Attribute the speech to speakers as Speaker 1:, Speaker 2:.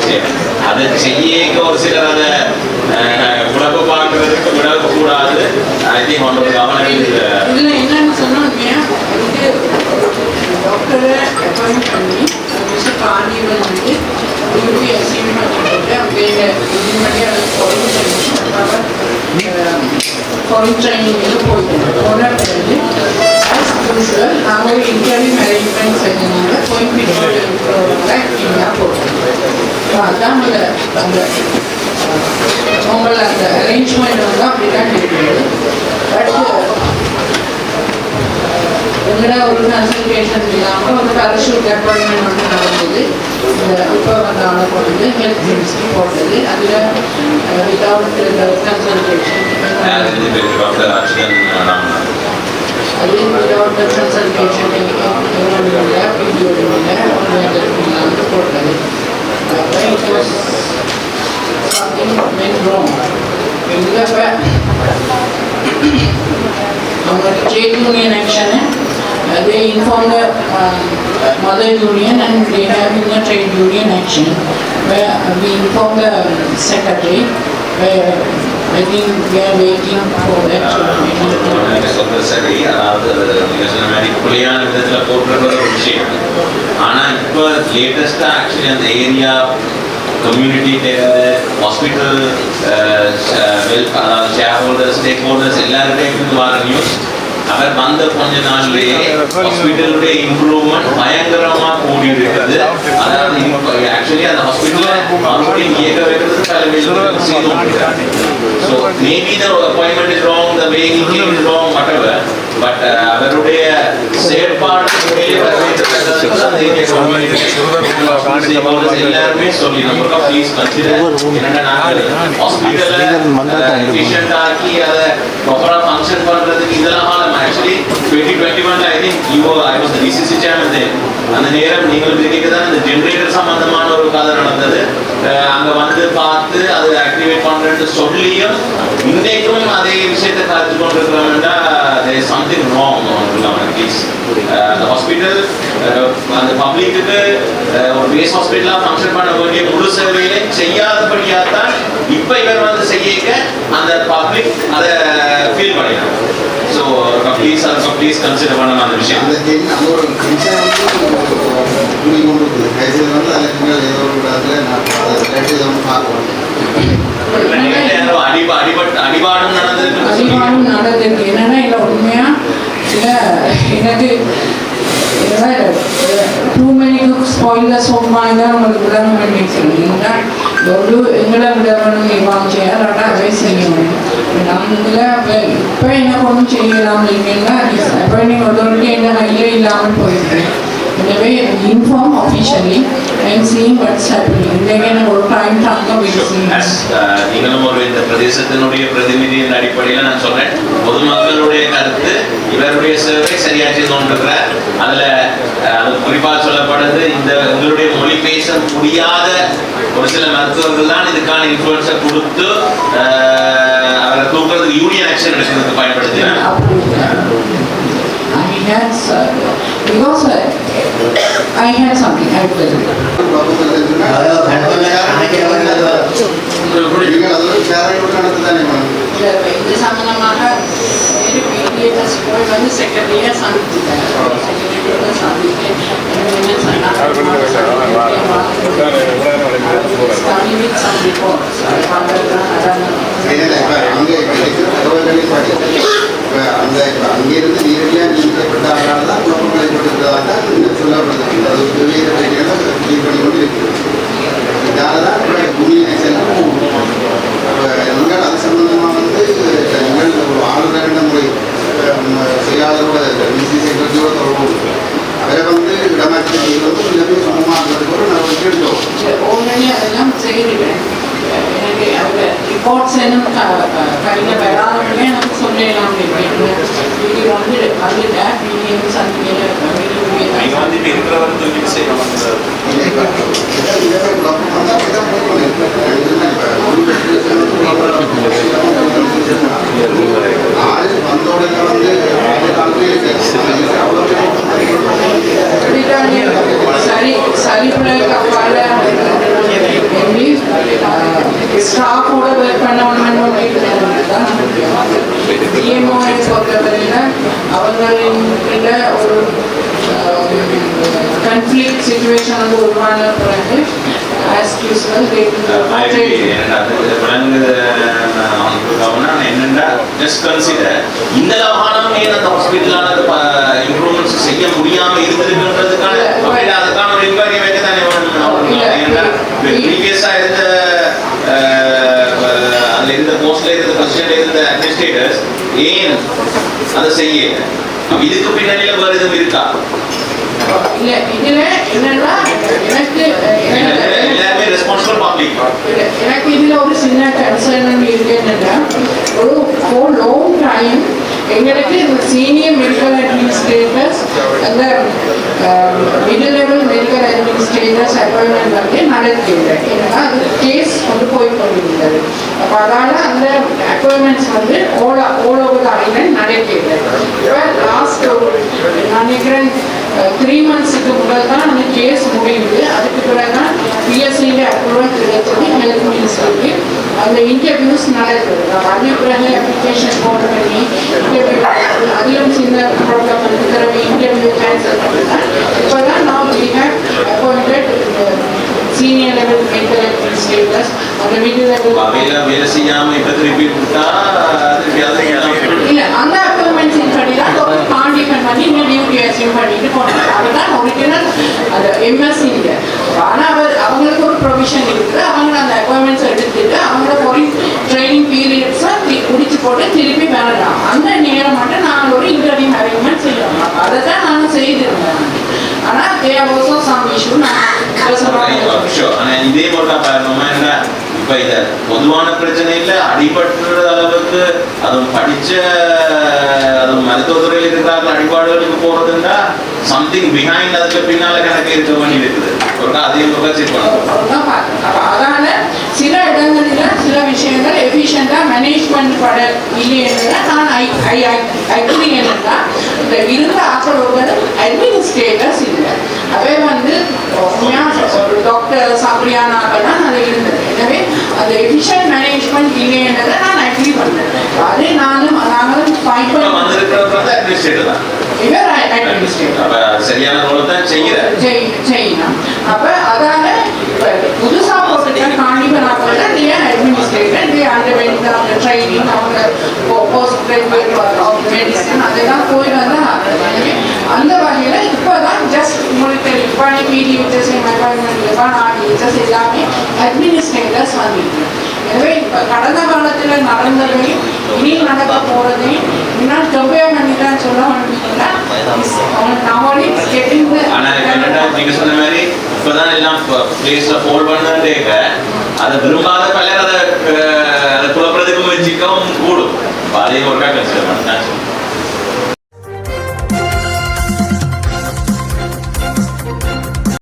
Speaker 1: விஷயம் அதை செய்யக்க ஒரு சிலர் அதை குழப்ப பார்க்கறதுக்கு விடக்கூடாது ஐ திங்க் ஒன்று கவனம்
Speaker 2: இதுல என்னன்னு சொன்னாங்க டாக்டரை அப்பாயிண்ட் பண்ணி மிஸ்டர் கார்னிவல் வந்து டியூட்டி அசைன் பண்ணிட்டு அப்படியே இது பண்ணி அதை ஃபாலோ பண்ணி ஃபாலோ ட்ரைனிங்கில் போயிட்டு போன பிறகு ஆஸ் நாங்கள் இந்தியாவே மேனேஜ்மெண்ட் அரேஞ்ச்மெண்ட் செஞ்சனால போய் பின்னோடு அதான் அந்த உங்களை அந்த அரேஞ்ச்மெண்ட் வந்து அப்படிதான் இருக்குது பட் எங்கடா ஒரு கன்சல்டேஷன் இல்லாமல் வந்து பேரஷூட் அப்பாயின்மெண்ட் வந்து நடந்தது இந்த இப்போ வந்து ஆன போட்டது ஹெல்த் மினிஸ்ட்ரி போட்டது அதில் வித்தவுட் கன்சல்டேஷன்
Speaker 1: டாக்டர் அர்ச்சன் ராமநாத்
Speaker 2: அது வித்தவுட் கன்சல்டேஷன் இல்லை வீடியோ இல்லை இல்லாமல் போட்டது it was something went wrong இல்லை our trade union action, uh, they inform the um, mother union and they have in the trade union action where uh, we inform the secretary where I think we are waiting for that.
Speaker 1: நீங்க சொல்றது சரி அதாவது அது நீங்க சொன்ன மாதிரி புலியான விதத்துல போட்டுறது ஒரு விஷயம் ஆனா இப்போ லேட்டஸ்டா ஆக்சுவலி அந்த ஏரியா கம்யூனிட்டி தேர்ந்து ஹாஸ்பிட்டல் வெல் அதாவது ஷேர் ஹோல்டர்ஸ் ஸ்டேக் ஹோல்டர்ஸ் எல்லாருக்கிட்டையும் இருந்து வர நியூஸ் அவர் வந்த கொஞ்ச நாள்லயே ஹாஸ்பிட்டலுடைய இம்ப்ரூவ்மெண்ட் பயங்கரமா கூடி இருக்குது அதாவது ஆக்சுவலி அந்த ஹாஸ்பிட்டலை மறுபடியும் இயக்க வைக்கிறது so maybe the appointment is wrong the way is wrong whatever but அவருடைய செயற்பாடு எல்லாருமே சொல்லி நம்ம ப்ளீஸ் கன்சிடர் என்னன்னா நாங்கள் ஹாஸ்பிட்டல்ல ஆக்கி அதை ப்ராப்பரா ஃபங்க்ஷன் இதெல்லாம் ஆக்சுவலி டுவெண்ட்டி டுவெண்ட்டி ஒன்ல I think you I was channel அந்த நேரம் நீங்கள் தான் இந்த ஜென்ரேட்டர் சம்பந்தமான ஒரு கதை நடந்தது அங்க வந்து பார்த்து அது ஆக்டிவேட் பண்றேன்னு சொல்லியும் இன்றைக்கும் அதே விஷயத்தை கலந்து கொண்டிருக்கிறோம்னா there is something அந்த ஹாஸ்பிட்டல் அந்த பப்ளிக்கு ஒரு பேஸ் ஹாஸ்பிட்டலா ஃபங்க்ஷன் பண்ண வேண்டிய முழு சேவைகளை செய்யாதபடியா தான் இப்ப இவர் வந்து செய்யக்க அந்த பப்ளிக் அதை ஃபீல் பண்ணினாங்க ஸோ ப்ளீஸ் ப்ளீஸ் கன்சிடர் பண்ணணும் அந்த விஷயம்
Speaker 3: அந்த ஒரு விஷயம் வந்து புரிய கொண்டு இருக்குது கடைசியில் வந்து அதில் நீங்கள் ஏதோ ஒரு இடத்துல நான் அதை பார்க்கணும்
Speaker 1: அடிபாடும் நடந்திருக்கு.
Speaker 2: என்னன்னா இல்லை உண்மையா? இல்லை எனக்கு டூ மெனி குக்ஸ் சோமா சொன்னாங்க உங்களுக்கு விடணும் பண்ணி சொல்லுங்கன்னா ஒரு எங்களை விடணும் இவாங்க செய்யறாட்டா அவை செய்யணும் நம்மள இப்போ என்ன ஒன்றும் செய்யலாம்? இல்லைன்னா அப்பாயிண்டிங் அதோடய என்ன கையில் இல்லாமல் போயிருக்கு எனவே inform officially and seeing what's happening இன்றைக்கு எனக்கு ஒரு டைம் தாங்க
Speaker 1: As, uh, நீங்களும் ஒரு இந்த பிரதேசத்தினுடைய பிரதிநிதியின் அடிப்படையில் நான் சொல்றேன் பொதுமக்களுடைய கருத்து இவருடைய சேவை சரியா செய்து கொண்டிருக்கிறார் அதுல அது குறிப்பா சொல்லப்படுது இந்த உங்களுடைய மொழி பேச முடியாத ஒரு சில மருத்துவர்கள் தான் இதுக்கான இன்ஃபுளுன்ஸை கொடுத்து அவரை தூக்குறதுக்கு யூனியன் ஆக்ஷன் எடுக்கிறதுக்கு பயன்படுத்தினார்
Speaker 2: because uh, I had something, I will tell you.
Speaker 3: நீங்கள் அதோட சேரை நடத்து தானே மேடம்
Speaker 2: இல்ல, இது சம்பந்தமாக ஒரு mediators போய் வந்து secretary-ய சந்திச்சுட்டாங்க. Secretary-யோட சந்திச்சு, என்ன கன்ஃப்ளிக்ட் சுச்சுவேஷன் வந்து உருவான பிறகு ஆஸ் யூஸ்வல்
Speaker 1: என்னண்டா ஜஸ்ட் கன்சிடர் இந்த லவானம் ஏன் அந்த ஹாஸ்பிட்டலான இம்ப்ரூவ்மெண்ட்ஸ் செய்ய முடியாம இருந்திருக்குன்றதுக்கான அதுக்கான ஒரு வைக்க தானே ப்ரீவியஸா இருந்த அதுல இருந்த போஸ்ட்ல இருந்த பொசிஷன்ல இருந்த அட்மினிஸ்ட்ரேட்டர்ஸ் ஏன் அதை செய்ய இதுக்கு பின்னணியில வேற எதுவும் இருக்கா?
Speaker 2: இல்லை இதில் என்னன்னா எனக்கு
Speaker 1: எல்லாருமே ரெஸ்பான்சிபிள் பப்ளிக்
Speaker 2: எனக்கு இதுல ஒரு சின்ன கன்சர்ன் இருக்கு என்னன்னா ஒரு ஃபோர் லாங் டைம் எங்களுக்கு இந்த சீனியர் மெடிக்கல் அட்மினிஸ்ட்ரேட்டர்ஸ் அந்த middle level medical administrators appointment வந்து நடக்கல ஏன்னா அது அதனால அந்த அப்பாயின்மெண்ட்ஸ் வந்து ஓலா ஓல் ஓவர் த ஐலண்ட் நடக்கல இப்போ லாஸ்ட் நான் நினைக்கிறேன் த்ரீ மந்த்ஸுக்கு முதல் தான் அந்த கேஸ் முடியுது. அதுக்கு பிறகு தான் பிஎஸ்சியில் அப்ரூவல் கிடைச்சது ஹெல்த் மினிஸ்டருக்கு அந்த இன்டர்வியூஸ் நடக்குது. நம்ம அதுக்கு பிறகு அப்ளிகேஷன் போட்டு பண்ணி இன்டர்வியூ அதிலும் சின்ன ப்ராப்ளம் வந்து பிறகு இன்டர்வியூ கேன்சல் பண்ணலாம் இப்போ தான் நான் we have appointed senior level medical level
Speaker 1: வேலை செய்யாம இப்ப திருப்பி விட்டா அதை
Speaker 2: இல்ல அந்த அப்பாயின்மெண்ட்ஸின் படி தான் டாக்டர் பாண்டியன் பண்ணி இந்த டியூட்டி அசீவ் பண்ணிட்டு போனாங்க அதுதான் ஒரிஜினல் அந்த எம்எஸ்சி இல்லை ஆனா அவர் அவங்களுக்கு ஒரு ப்ரொவிஷன் இருக்குது அவங்க அந்த அப்பாயின்மெண்ட்ஸ் எடுத்துட்டு அவங்கள ஒரு ட்ரைனிங் பீரியட்ஸை முடிச்சு போட்டு திருப்பி வரலாம் அந்த நேரம் மட்டும் நாங்கள் ஒரு இன்டர்வியூ அரேஞ்ச்மெண்ட் செய்யணும் அதை தான் நான் செய்திருந்தேன் ஆனா தேர் ஆல்சோ சம் இஷ்யூ நான்
Speaker 1: இதே மட்டும் பாருங்க என்ன இப்ப இத பொதுவான பிரச்சனை இல்ல அடிபட்டுற அளவுக்கு அதுவும் படிச்ச அதுவும் மருத்துவத்துறையில் இருக்கிறார்கள் அடிபாடுகளுக்கு போறதுன்னா சம்திங் பிஹைண்ட் அதுக்கு பின்னால கணக்கு இருக்க வேண்டி இருக்குது ஒரு அதையும் ஒரு செக் பண்ணணும்
Speaker 2: அதனால சில இடங்களில் சில விஷயங்கள் எஃபிஷியண்டா மேனேஜ்மெண்ட் பட இல்லைன்றத நான் ஐ ஐ அக்ரி என்னன்னா இந்த இருந்த ஆக்களோட அட்மினிஸ்ட்ரேட்டர்ஸ் இல்லை. அவை வந்து டாக்டர் சாப்பிடியானாக்கள் தான் அது எனவே அந்த எஃபிஷியன்ட் மேனேஜ்மெண்ட் இல்லைன்றதை நான் அக்ரி அது நானும் நாங்களும் ஃபைட் பண்ணி
Speaker 1: வந்திருக்கிறவர் வந்து அட்மினிஸ்ட்ரேட்டர் தான்
Speaker 2: இவர் அட்மினிஸ்ட்ரேட்டர்
Speaker 1: அப்ப சரியான ரோல் தான் செய்கிறார்
Speaker 2: செய்யணும் அப்ப அதால இப்ப புதுசா போட்டுட்ட காண்டிப நாட்கள் ஏன் அட்மினிஸ்ட்ரேட்டர் இது அந்த அவங்க ட்ரைனிங் அவங்க போஸ்ட் கிராஜுவேட் மெடிசன் அதெல்லாம் போய் வந்து அந்த வகையில இப்பதான் ஜஸ்ட் உங்களுக்கு தெரியும் இப்போ பிடிஹெச்எஸ் அப்பாயின்மெண்ட் ஆடிஹெச்எஸ் எல்லாமே அட்மினிஸ்ட்ரேட்டர்ஸ் வந்துருக்கு எனவே கடந்த காலத்துல நடந்ததையும் இனி நடக்க போறதையும் முன்னாடி கம்பேர் பண்ணி தான் சொல்ல
Speaker 1: நீங்க சொன்ன மாதிரி இப்பதான் எல்லாம் பிளேஸ்ல ஃபோல் பண்ணேக்க அதை விரும்பாத பலர் அதை அதை குழப்பறதுக்கு முயற்சிக்கவும் கூடும். அதையும் ஒருக்கா கன்சிடர்